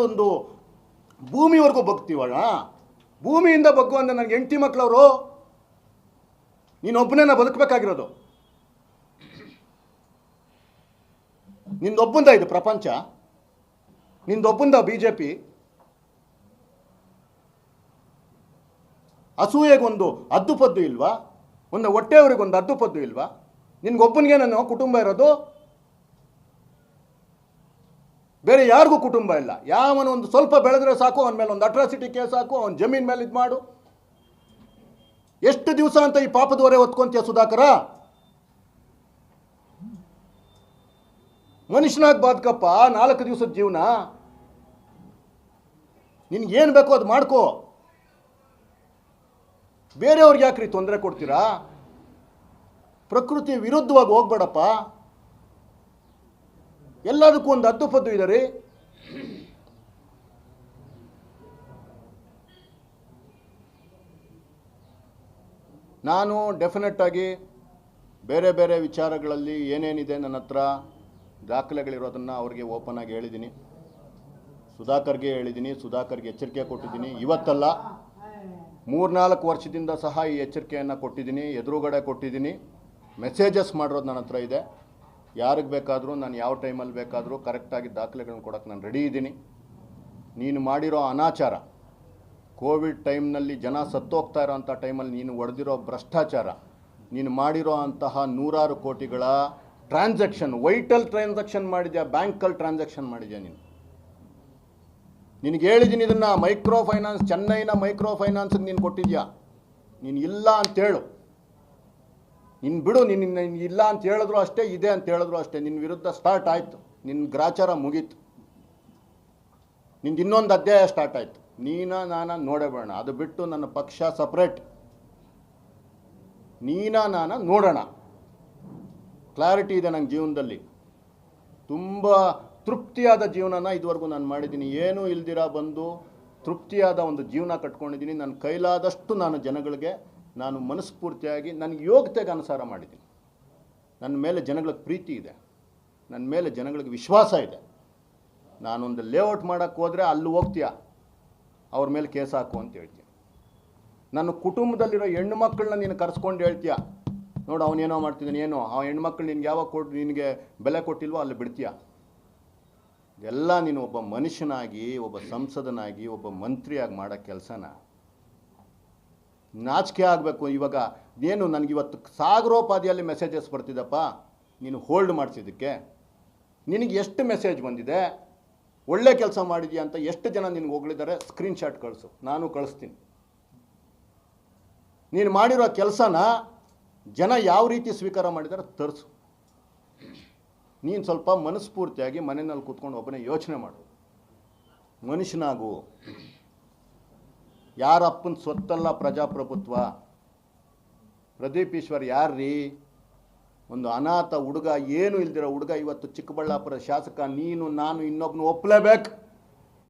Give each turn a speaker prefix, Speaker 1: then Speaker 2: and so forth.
Speaker 1: ಅಲ್ಲಿವರೆಗೂ ಬಗ್ತೀವಲ್ಲ ಭೂಮಿಯಿಂದ ಬಗ್ಗು ಅಂದರೆ ನನಗೆ ಹೆಂಡತಿ ಮಕ್ಕಳವರು ನೀನೊಬ್ಬನೇ ನಾ ಬದುಕಬೇಕಾಗಿರೋದು. ನಿಂದೊಬ್ಬಂದ ಇದು ಪ್ರಪಂಚ? ನಿಂದೊಬ್ಬಂದ ಬಿ ಜೆ ಪಿ ಅಸೂಯೆಗೊಂದು ಅದ್ದುಪದ್ದು ಇಲ್ವಾ? ಒಂದು ಹೊಟ್ಟೆಯವರಿಗೊಂದು ಅದ್ದುಪದ್ದು ಇಲ್ವಾ? ನಿನ್ಗೊಬ್ಬನಿಗೆ ನಾನು ಕುಟುಂಬ ಇರೋದು ಬೇರೆ ಯಾರಿಗೂ ಕುಟುಂಬ ಇಲ್ಲ. ಯಾವನ ಒಂದು ಸ್ವಲ್ಪ ಬೆಳೆದ್ರೆ ಸಾಕು, ಅವನ ಮೇಲೆ ಒಂದು ಅಟ್ರಾಸಿಟಿ ಕೇಸ್ ಹಾಕು, ಅವನ ಜಮೀನ್ ಮೇಲೆ ಇದು ಮಾಡು. ಎಷ್ಟು ದಿವಸ ಅಂತ ಈ ಪಾಪದವರೆ ಹೊತ್ಕೊಂತೀಯ ಸುಧಾಕರ? ಮನುಷ್ಯನಾಗಿ ಬಾದ್ಕಪ್ಪ, ನಾಲ್ಕು ದಿವಸದ ಜೀವನ? ನಿನ್ಗೇನು ಬೇಕೋ ಅದು ಮಾಡ್ಕೋ. ಬೇರೆಯವ್ರಿಗೆ ಯಾಕ್ರಿ ತೊಂದರೆ ಕೊಡ್ತೀರಾ? ಪ್ರಕೃತಿ ವಿರುದ್ಧವಾಗಿ ಹೋಗ್ಬೇಡಪ್ಪ. ಎಲ್ಲದಕ್ಕೂ ಒಂದು ಅದ್ದುಪದ್ದು ಇದೆ ರೀ ನಾನು ಡೆಫಿನೆಟ್ ಆಗಿ ಬೇರೆ ಬೇರೆ ವಿಚಾರಗಳಲ್ಲಿ ಏನೇನಿದೆ ನನ್ನ ಹತ್ರ ದಾಖಲೆಗಳಿರೋದನ್ನು ಅವ್ರಿಗೆ ಓಪನ್ ಆಗಿ ಹೇಳಿದ್ದೀನಿ. ಸುಧಾಕರ್ಗೆ ಹೇಳಿದ್ದೀನಿ, ಸುಧಾಕರ್ಗೆ ಎಚ್ಚರಿಕೆ ಕೊಟ್ಟಿದ್ದೀನಿ. ಇವತ್ತಲ್ಲ ಮೂರ್ನಾಲ್ಕು ವರ್ಷದಿಂದ ಸಹ ಈ ಎಚ್ಚರಿಕೆಯನ್ನು ಕೊಟ್ಟಿದ್ದೀನಿ, ಎದುರುಗಡೆ ಕೊಟ್ಟಿದ್ದೀನಿ. ಮೆಸೇಜಸ್ ಮಾಡಿರೋದು ನನ್ನ ಹತ್ರ ಇದೆ. ಯಾರಿಗೆ ಬೇಕಾದರೂ, ನಾನು ಯಾವ ಟೈಮಲ್ಲಿ ಬೇಕಾದರೂ ಕರೆಕ್ಟಾಗಿ ದಾಖಲೆಗಳನ್ನು ಕೊಡೋಕ್ಕೆ ನಾನು ರೆಡಿ ಇದ್ದೀನಿ. ನೀನು ಮಾಡಿರೋ ಅನಾಚಾರ, ಕೋವಿಡ್ ಟೈಮ್ನಲ್ಲಿ ಜನ ಸತ್ತೋಗ್ತಾ ಇರೋಂಥ ಟೈಮಲ್ಲಿ ನೀನು ಒಡೆದಿರೋ ಭ್ರಷ್ಟಾಚಾರ, ನೀನು ಮಾಡಿರೋ ಅಂತಹ ನೂರಾರು ಕೋಟಿಗಳ ಟ್ರಾನ್ಸಾಕ್ಷನ್ ವೈಟಲ್ ಟ್ರಾನ್ಸಾಕ್ಷನ್ ಮಾಡಿದ್ಯಾ ಬ್ಯಾಂಕಲ್ಲಿ ಟ್ರಾನ್ಸಾಕ್ಷನ್ ಮಾಡಿದ್ಯಾ ನೀನು? ನಿನಗೆ ಹೇಳಿದ್ದೀನಿ ಇದನ್ನು, ಮೈಕ್ರೋ ಫೈನಾನ್ಸ್, ಚೆನ್ನೈನ ಮೈಕ್ರೋ ಫೈನಾನ್ಸಿಗೆ ನೀನು ಕೊಟ್ಟಿದ್ಯಾ? ನೀನು ಇಲ್ಲ ಅಂತೇಳು ನಿನ್ನ ಬಿಡು ನಿನ್ನ ನೀನ್ ಇಲ್ಲ ಅಂತ ಹೇಳಿದ್ರು ಅಷ್ಟೇ, ಇದೆ ಅಂತ ಹೇಳಿದ್ರು ಅಷ್ಟೇ. ನಿನ್ನ ವಿರುದ್ಧ ಸ್ಟಾರ್ಟ್ ಆಯಿತು. ನಿನ್ನ ಗ್ರಾಚಾರ ಮುಗೀತು. ನಿಂದು ಇನ್ನೊಂದು ಅಧ್ಯಾಯ ಸ್ಟಾರ್ಟ್ ಆಯಿತು. ನೀನ, ನಾನ ನೋಡಬೇಡ. ಅದು ಬಿಟ್ಟು ನನ್ನ ಪಕ್ಷ ಸಪ್ರೇಟ್ ನೀನ, ನಾನ ನೋಡೋಣ. ಕ್ಲಾರಿಟಿ ಇದೆ ನಂಗೆ ಜೀವನದಲ್ಲಿ. ತುಂಬ ತೃಪ್ತಿಯಾದ ಜೀವನನ ಇದುವರೆಗೂ ನಾನು ಮಾಡಿದ್ದೀನಿ. ಏನೂ ಇಲ್ದಿರ ಬಂದು ತೃಪ್ತಿಯಾದ ಒಂದು ಜೀವನ ಕಟ್ಕೊಂಡಿದ್ದೀನಿ. ನನ್ನ ಕೈಲಾದಷ್ಟು ನಾನು ಜನಗಳಿಗೆ ನಾನು ಮನಸ್ಫೂರ್ತಿಯಾಗಿ ನನಗೆ ಯೋಗ್ಯತೆಗೆ ಅನುಸಾರ ಮಾಡಿದ್ದೀನಿ. ನನ್ನ ಮೇಲೆ ಜನಗಳಿಗೆ ಪ್ರೀತಿ ಇದೆ. ನನ್ನ ಮೇಲೆ ಜನಗಳಿಗೆ ವಿಶ್ವಾಸ ಇದೆ. ನಾನೊಂದು ಲೇಔಟ್ ಮಾಡೋಕ್ಕೆ ಹೋದರೆ ಅಲ್ಲಿ ಹೋಗ್ತೀಯ? ಅವ್ರ ಮೇಲೆ ಕೇಸ್ ಹಾಕು ಅಂತ ಹೇಳ್ತೀನಿ. ನನ್ನ ಕುಟುಂಬದಲ್ಲಿರೋ ಹೆಣ್ಣು ಮಕ್ಕಳನ್ನ ನೀನು ಕರೆಸ್ಕೊಂಡು ಹೇಳ್ತೀಯ? ನೋಡು ಅವನೇನೋ ಮಾಡ್ತಿದ್ದಾನೆ, ಏನು. ಆ ಹೆಣ್ಮಕ್ಳು ನಿನ್ಗೆ ಯಾವಾಗ ಕೊಟ್ಟು ನಿನಗೆ ಬೆಲೆ ಕೊಟ್ಟಿಲ್ವೋ ಅಲ್ಲಿ ಬಿಡ್ತೀಯ? ಎಲ್ಲ ನೀನು ಒಬ್ಬ ಮನುಷ್ಯನಾಗಿ, ಒಬ್ಬ ಸಂಸದನಾಗಿ, ಒಬ್ಬ ಮಂತ್ರಿಯಾಗಿ ಮಾಡೋ ಕೆಲಸನ? ನಾಚಿಕೆ ಆಗಬೇಕು ಇವಾಗ. ಏನು ನನಗಿವತ್ತು ಸಾಗರೋಪಾದಿಯಲ್ಲಿ ಮೆಸೇಜಸ್ ಬರ್ತಿದ್ದಪ್ಪ ನೀನು ಹೋಲ್ಡ್ ಮಾಡಿಸಿದ್ದಕ್ಕೆ. ನಿನಗೆ ಎಷ್ಟು ಮೆಸೇಜ್ ಬಂದಿದೆ? ಒಳ್ಳೆ ಕೆಲಸ ಮಾಡಿದ್ಯಾ ಅಂತ ಎಷ್ಟು ಜನ ನಿನಗೆ ಹೋಗ್ಲಿದ್ದಾರೆ ಸ್ಕ್ರೀನ್ಶಾಟ್ ಕಳಿಸು. ನಾನು ಕಳಿಸ್ತೀನಿ. ನೀನು ಮಾಡಿರೋ ಕೆಲಸನ ಜನ ಯಾವ ರೀತಿ ಸ್ವೀಕಾರ ಮಾಡಿದ್ದಾರೆ ತರಿಸು. ನೀನು ಸ್ವಲ್ಪ ಮನಸ್ಫೂರ್ತಿಯಾಗಿ ಮನೆಯಲ್ಲಿ ಕೂತ್ಕೊಂಡು ಒಬ್ಬನೇ ಯೋಚನೆ ಮಾಡು. ಮನುಷ್ಯನಾಗು. ಯಾರ ಅಪ್ಪನ ಸ್ವತ್ತಲ್ಲ ಪ್ರಜಾಪ್ರಭುತ್ವ? ಪ್ರದೀಪ್ ಈಶ್ವರ್ ಯಾರ್ರೀ? ಒಂದು ಅನಾಥ ಹುಡುಗ, ಏನು ಇಲ್ದಿರೋ ಹುಡುಗ ಇವತ್ತು ಚಿಕ್ಕಬಳ್ಳಾಪುರ ಶಾಸಕ, ನೀನು, ನಾನು ಇನ್ನೊಬ್ಬನು ಒಪ್ಪಲೇಬೇಕು